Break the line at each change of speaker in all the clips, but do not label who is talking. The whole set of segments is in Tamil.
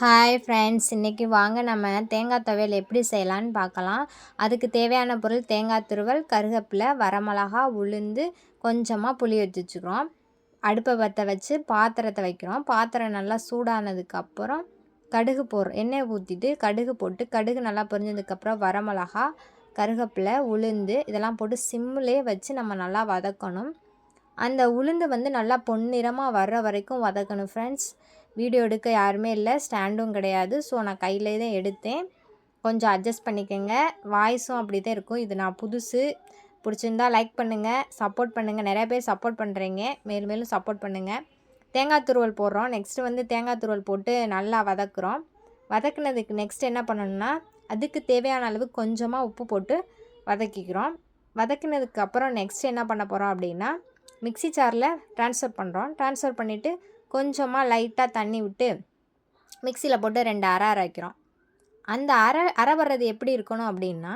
ஹாய் ஃப்ரெண்ட்ஸ் இன்றைக்கி வாங்க நம்ம தேங்காய் துவையல் எப்படி செய்யலான்னு பார்க்கலாம். அதுக்கு தேவையான பொருள் தேங்காய் துருவல் கருகப்பிலை வரமிளகா உளுந்து கொஞ்சமாக புளி வச்சு வச்சுக்கிறோம். அடுப்பை பற்ற வச்சு பாத்திரத்தை வைக்கிறோம். பாத்திரம் நல்லா சூடானதுக்கப்புறம் கடுகு போடுறோம் எண்ணெய் ஊற்றிட்டு கடுகு போட்டு கடுகு நல்லா பொரிஞ்சதுக்கப்புறம் வரமிளகா கருகப்பிலை உளுந்து இதெல்லாம் போட்டு சிம்மிலே வச்சு நம்ம நல்லா வதக்கணும். அந்த உளுந்து வந்து நல்லா பொன்னிறமாக வர்ற வரைக்கும் வதக்கணும் ஃப்ரெண்ட்ஸ் வீடியோ எடுக்க யாருமே இல்லை ஸ்டாண்டும் கிடையாது. ஸோ நான் கையிலே தான் எடுத்தேன். கொஞ்சம் அட்ஜஸ்ட் பண்ணிக்கோங்க. வாய்ஸும் அப்படி தான் இருக்கும். இது நான் புதுசு. பிடிச்சிருந்தா லைக் பண்ணுங்கள் சப்போர்ட் பண்ணுங்கள் நிறையா பேர் சப்போர்ட் பண்ணுறீங்க மேலும் மேலும் சப்போர்ட் பண்ணுங்கள் தேங்காய் துருவல் போடுறோம். நெக்ஸ்ட்டு வந்து தேங்காய் துருவல் போட்டு நல்லா வதக்குறோம். வதக்குனதுக்கு நெக்ஸ்ட் என்ன பண்ணணும்னா அதுக்கு தேவையான அளவு கொஞ்சமாக உப்பு போட்டு வதக்கிக்கிறோம். வதக்கினதுக்கு அப்புறம் நெக்ஸ்ட் என்ன பண்ண போகிறோம் அப்படின்னா மிக்சி சாரில் ட்ரான்ஸ்ஃபர் பண்ணுறோம் ட்ரான்ஸ்ஃபர் பண்ணிவிட்டு கொஞ்சமாக லைட்டாக தண்ணி விட்டு மிக்சியில் போட்டு ரெண்டு அரை அரைக்கிறோம் அந்த அரை அரை வர்றது எப்படி இருக்கணும் அப்படின்னா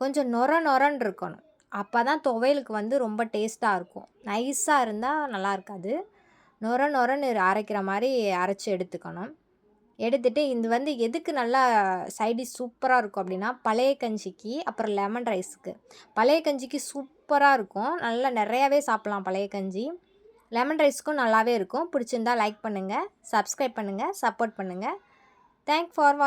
கொஞ்சம் நொர நொரன்னு இருக்கணும். அப்போ தான் துவையலுக்கு வந்து ரொம்ப டேஸ்ட்டாக இருக்கும். நைஸாக இருந்தால் நல்லா இருக்காது. நொர நொரன்னு அரைக்கிற மாதிரி அரைச்சி எடுத்துக்கணும். எடுத்துகிட்டு இது வந்து எதுக்கு நல்லா சைடிஷ் சூப்பராக இருக்கும் அப்படின்னா பழைய கஞ்சிக்கு அப்புறம் லெமன் ரைஸுக்கு. பழைய கஞ்சிக்கு சூப்பராக இருக்கும். நல்லா நிறையாவே சாப்பிட்லாம் பழைய கஞ்சி. லெமன் ரைஸ்க்கும் நல்லாவே இருக்கும். பிடிச்சிருந்தா லைக் பண்ணுங்கள் சப்ஸ்கிரைப் பண்ணுங்கள் சப்போர்ட் பண்ணுங்கள் தேங்க் ஃபார் வா